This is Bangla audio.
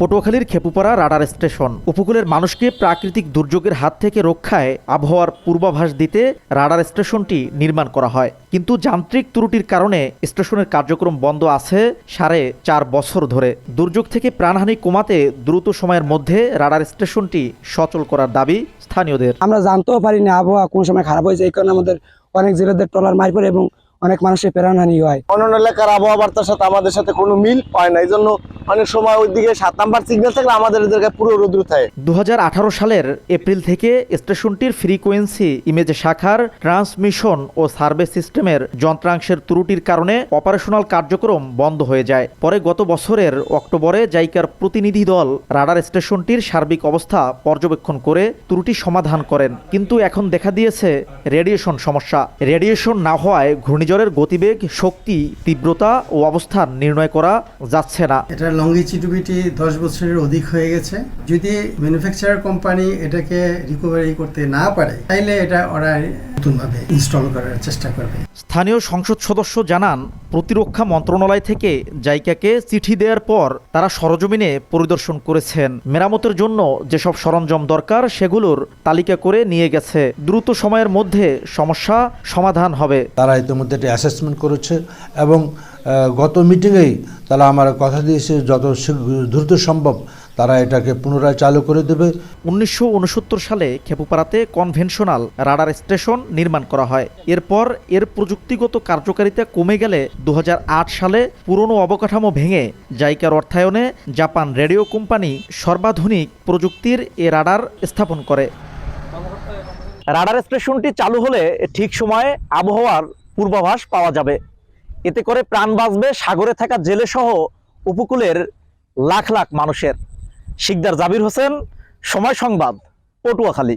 পটুয়াখালীর খেপুপাড়া রাডার স্টেশন। উপকূলের মানুষকে প্রাকৃতিক দুর্যোগের হাত থেকে রক্ষায় আবহাওয়ার পূর্বাভাস দিতে রাডার স্টেশনটি নির্মাণ করা হয়। কিন্তু যান্ত্রিক ত্রুটির কারণে স্টেশনের কার্যক্রম বন্ধ আছে সাড়ে চার বছর ধরে। দুর্যোগ থেকে প্রাণহানি কমাতে দ্রুত সময়ের মধ্যে রাডার স্টেশনটি সচল করার দাবি স্থানীয়দের। আমরা জানতেও পারি না আবহাওয়া কোন সময় খারাপ হয়েছে এই কারণে আমাদের অনেক জেলেদের ট্রলার মার পড়ে এবং অনেক মানুষের প্রাণহানি হয়। অন্যান্য এলাকার আবহাওয়া বার্তার সাথে আমাদের সাথে কোনো মিল পায় না। এই জন্য অনেক সময় ওইদিকে সাত নাম্বার সিগন্যাল থাকলে আমাদের এদেরকে পুরো রুদ্র থাকে দু সালের এপ্রিল থেকে স্টেশনটির ফ্রিকোয়েন্সি ইমেজ শাখার ট্রান্সমিশন ও সার্ভে সিস্টেমের যন্ত্রাংশের ত্রুটির কারণে অপারেশনাল কার্যক্রম বন্ধ হয়ে যায়। পরে গত বছরের অক্টোবরে জাইকার প্রতিনিধি দল রাডার স্টেশনটির সার্বিক অবস্থা পর্যবেক্ষণ করে ত্রুটি সমাধান করেন। কিন্তু এখন দেখা দিয়েছে রেডিয়েশন সমস্যা। রেডিয়েশন না হওয়ায় ঘূর্ণিঝড়ের গতিবেগ শক্তি তীব্রতা ও অবস্থান নির্ণয় করা যাচ্ছে না। এটা লংগিচিটিভিটি দশ বছরের অধিক হয়ে গেছে। যদি ম্যানুফ্যাকচারার কোম্পানি এটাকে রিকভারি করতে না পারে তাইলে এটা ওরা নতুনভাবে ইনস্টল করার চেষ্টা করবে। স্থানীয় সংসদ সদস্য জানান প্রতিরক্ষা মন্ত্রণালয় থেকে জাইকাকে চিঠি দেওয়ার পর তারা সরজমিনে পরিদর্শন করেছেন। মেরামতের জন্য যেসব সরঞ্জাম দরকার সেগুলোর তালিকা করে নিয়ে গেছে। দ্রুত সময়ের মধ্যে সমস্যা সমাধান হবে। তারা ইতিমধ্যে এটি অ্যাসেসমেন্ট করেছে এবং গত মিটিংয়েই তারা আমার কথা দিয়েছে যত দ্রুত সম্ভব তারা এটাকে পুনরায় চালু করে দেবে। উনিশশো উনসত্তর সালে খেপুপাড়াতে কনভেনশনাল রাডার স্টেশন নির্মাণ করা হয়। এরপর এর প্রযুক্তিগত কার্যকারিতা কমে গেলে দু হাজার আট সালে পুরনো অবকাঠামো ভেঙে জাইকার অর্থায়নে জাপান রেডিও কোম্পানি সর্বাধুনিক প্রযুক্তির এ রাডার স্থাপন করে। রাডার স্টেশনটি চালু হলে ঠিক সময়ে আবহাওয়ার পূর্বাভাস পাওয়া যাবে। এতে করে প্রাণ বাঁচবে, সাগরে থাকা জেলে সহ উপকূলের লাখ লাখ মানুষের। শিকদার জাবির হোসেন, সময় সংবাদ, পটুয়াখালী।